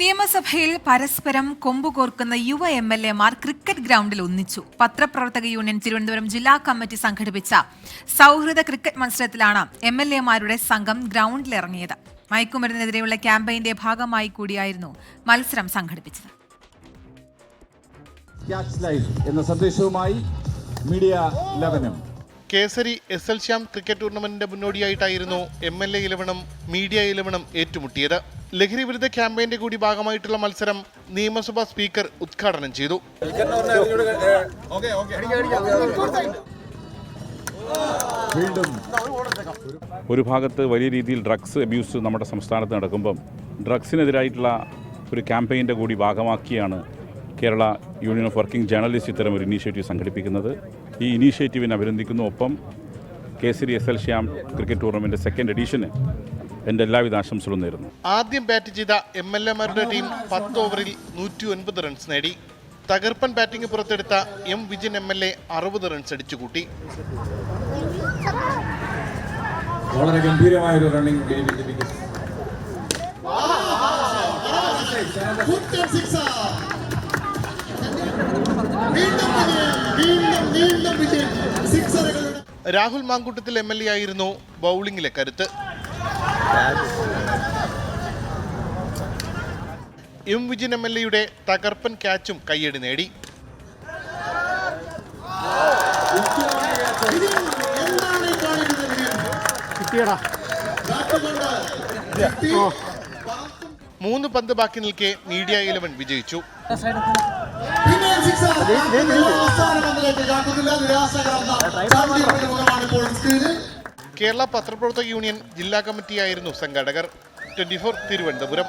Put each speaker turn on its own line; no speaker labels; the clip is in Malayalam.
നിയമസഭയിൽ പരസ്പരം കൊമ്പുകോർക്കുന്ന യുവ എം എൽ എമാർ ക്രിക്കറ്റ് ഗ്രൗണ്ടിൽ ഒന്നിച്ചു. പത്രപ്രവർത്തക യൂണിയൻ തിരുവനന്തപുരം ജില്ലാ കമ്മിറ്റി സംഘടിപ്പിച്ച സൗഹൃദ ക്രിക്കറ്റ് മത്സരത്തിലാണ് എം എൽ എമാരുടെ സംഘം ഗ്രൗണ്ടിലിറങ്ങിയത്. മയക്കുമരുന്നിനെതിരെയുള്ള ക്യാമ്പയിന്റെ ഭാഗമായി കൂടിയായിരുന്നു മത്സരം സംഘടിപ്പിച്ചത്.
എന്ന സന്ദേശവുമായി media ലെവനും.
Kesari S L Shyam cricket ടൂർണമെന്റിന്റെ മുന്നോടിയായിട്ടായിരുന്നു എം എൽ എ ഇലവനും മീഡിയ ഇലവനും ഏറ്റുമുട്ടിയത്. ലഹരി വിരുദ്ധ ക്യാമ്പയിന്റെ കൂടി ഭാഗമായിട്ടുള്ള മത്സരം നിയമസഭാ സ്പീക്കർ ഉദ്ഘാടനം ചെയ്തു.
ഒരു ഭാഗത്ത് വലിയ രീതിയിൽ ഡ്രഗ്സ് അബ്യൂസ് നമ്മുടെ സംസ്ഥാനത്ത് നടക്കുമ്പം ഡ്രഗ്സിനെതിരായിട്ടുള്ള ഒരു ക്യാമ്പയിന്റെ കൂടി ഭാഗമാക്കിയാണ് Kerala union of working journalist ഇത്തരം ഒരു ഇനീഷ്യേറ്റീവ് സംഘടിപ്പിക്കുന്നത്. ഈ ഇനീഷ്യേറ്റീവിനെ അഭിനന്ദിക്കുന്നു. ഒപ്പം Kesari S L Shyam cricket tournament second എഡീഷന് എന്റെ എല്ലാവിധ ആശംസകളും നേരുന്നു.
ആദ്യം ബാറ്റ് ചെയ്ത എം എൽ എമാരുടെ ടീം പത്ത് ഓവറിൽ നൂറ്റി ഒൻപത് റൺസ് നേടി. തകർപ്പൻ ബാറ്റിംഗ് പുറത്തെടുത്ത M Vijayan M L A അറുപത് റൺസ് അടിച്ചുകൂട്ടി.
വളരെ ഗംഭീരമായ ഒരു running
Rahul Mamkoottathil M L A ആയിരുന്നു ബൗളിംഗിലെ കരുത്ത്. എം വിജിൻ എം എൽ എയുടെ തകർപ്പൻ ക്യാച്ചും കയ്യടി നേടി. മൂന്ന് പന്ത് ബാക്കി നിൽക്കെ മീഡിയ ഇലവൻ വിജയിച്ചു. കേരള പത്രപ്രവർത്തക യൂണിയൻ ജില്ലാ കമ്മിറ്റിയായിരുന്നു സംഘാടകർ. Twenty four Thiruvananthapuram.